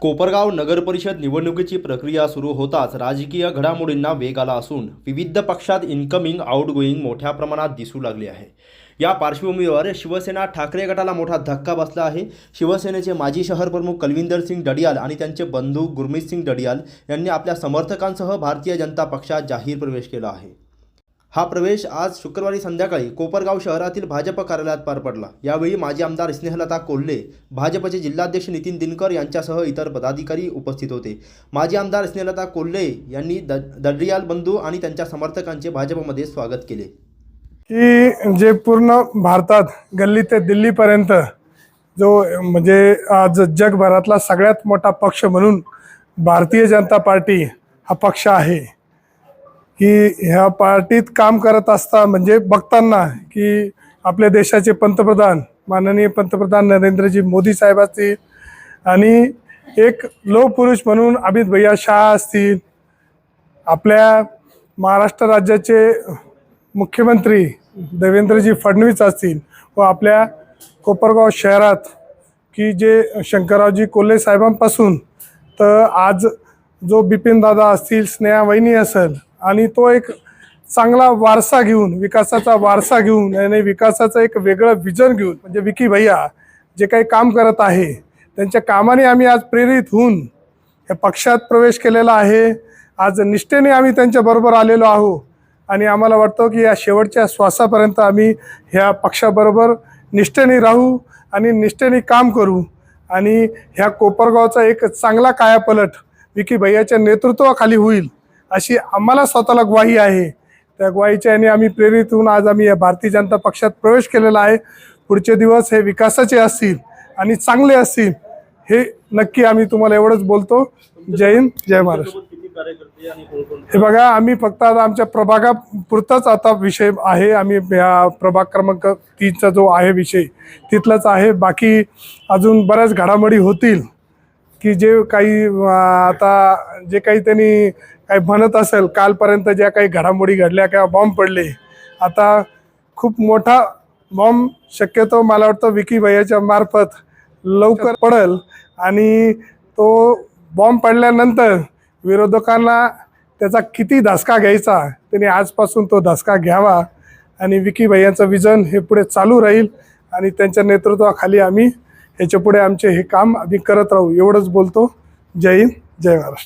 कोपरगाव नगर परिषद निवडणुकीची प्रक्रिया सुरू होताच राजकीय घडामोडींना वेग आला असून विविध पक्षात इन्कमिंग आउटगोईंग मोठ्या प्रमाणात दिसू लागले आहे. या पार्श्वभूमीवर शिवसेना ठाकरे गटाला मोठा धक्का बसला आहे. शिवसेनेचे माजी शहर प्रमुख कलविंदर सिंग डडियाल आणि त्यांचे बंधू गुरमीत सिंग डडियाल यांनी आपल्या समर्थकांसह भारतीय जनता पक्षात जाहीर प्रवेश केला आहे. हा प्रवेश आज शुक्रवारी संध्याकाळी कोपरगाव शहरातील भाजप कार्यालयात पार पडला. यावेळी माजी आमदार स्नेहलता कोल्हे भाजपचे जिल्हाध्यक्ष नितीन दिनकर यांच्यासह इतर पदाधिकारी उपस्थित होते. माजी आमदार स्नेहलता कोल्हे यांनी द दडरियाल बंधू आणि त्यांच्या समर्थकांचे भाजपमध्ये स्वागत केले. की जे पूर्ण भारतात गल्ली ते दिल्लीपर्यंत जो म्हणजे आज जगभरातला सगळ्यात मोठा पक्ष म्हणून भारतीय जनता पार्टी हा पक्ष आहे. की ह्या पार्टीत काम करत असता म्हणजे बघताना की आपल्या देशाचे पंतप्रधान माननीय पंतप्रधान नरेंद्रजी मोदी साहेब असतील आणि एक लो पुरुष म्हणून अमित भैया शाह असतील आपल्या महाराष्ट्र राज्याचे मुख्यमंत्री देवेंद्रजी फडणवीस असतील व आपल्या कोपरगाव शहरात की जे शंकररावजी कोल्हे साहेबांपासून तर आज जो बिपिन दादा असतील स्नेहा वहिनी असेल आणि तो एक चांगला वारसा घेऊन विकासाचा वारसा घेऊन आणि विकासाचं एक वेगळं विजन घेऊन म्हणजे विकी भैया जे काही काम करत आहे त्यांच्या कामाने आम्ही आज प्रेरित होऊन या पक्षात प्रवेश केलेला आहे. आज निष्ठेने आम्ही त्यांच्याबरोबर आलेलो आहो आणि आम्हाला वाटतं की या शेवटच्या श्वासापर्यंत आम्ही ह्या पक्षाबरोबर निष्ठेने राहू आणि निष्ठेने काम करू. आणि ह्या कोपरगावचा एक चांगला कायापलट विकी भैयाच्या नेतृत्वाखाली होईल. अशी आम्हाला स्वतःला ग्वाही आहे. त्या ग्वाहीच्या याने आम्ही प्रेरित होऊन आज आम्ही या भारतीय जनता पक्षात प्रवेश केलेला आहे. पुढचे दिवस हे विकासाचे असतील आणि चांगले असतील हे नक्की आम्ही तुम्हाला एवढंच बोलतो. जय हिंद जय महाराष्ट्र. हे बघा आम्ही फक्त आता आमच्या प्रभागापुरताच आता विषय आहे. आम्ही या प्रभाग क्रमांक तीनचा जो आहे विषय तिथलाच आहे. बाकी अजून बऱ्याच घडामोडी होतील. की जे काही आता जे काही त्यांनी काही म्हणत असेल कालपर्यंत ज्या काही घडामोडी घडल्या किंवा बॉम्ब पडले आता खूप मोठा बॉम्ब शक्यतो मला वाटतं विकी भैयाच्या मार्फत लवकर पडेल. आणि तो बॉम्ब पडल्यानंतर विरोधकांना त्याचा किती धसका घ्यायचा त्यांनी आजपासून तो धसका घ्यावा. आणि विकी भैयांचं विजन हे पुढे चालू राहील आणि त्यांच्या नेतृत्वाखाली आम्ही ह्याच्या पुढे आमचे हे काम आम्ही करत राहू. एवढंच बोलतो. जय हिंद जय महाराष्ट्र.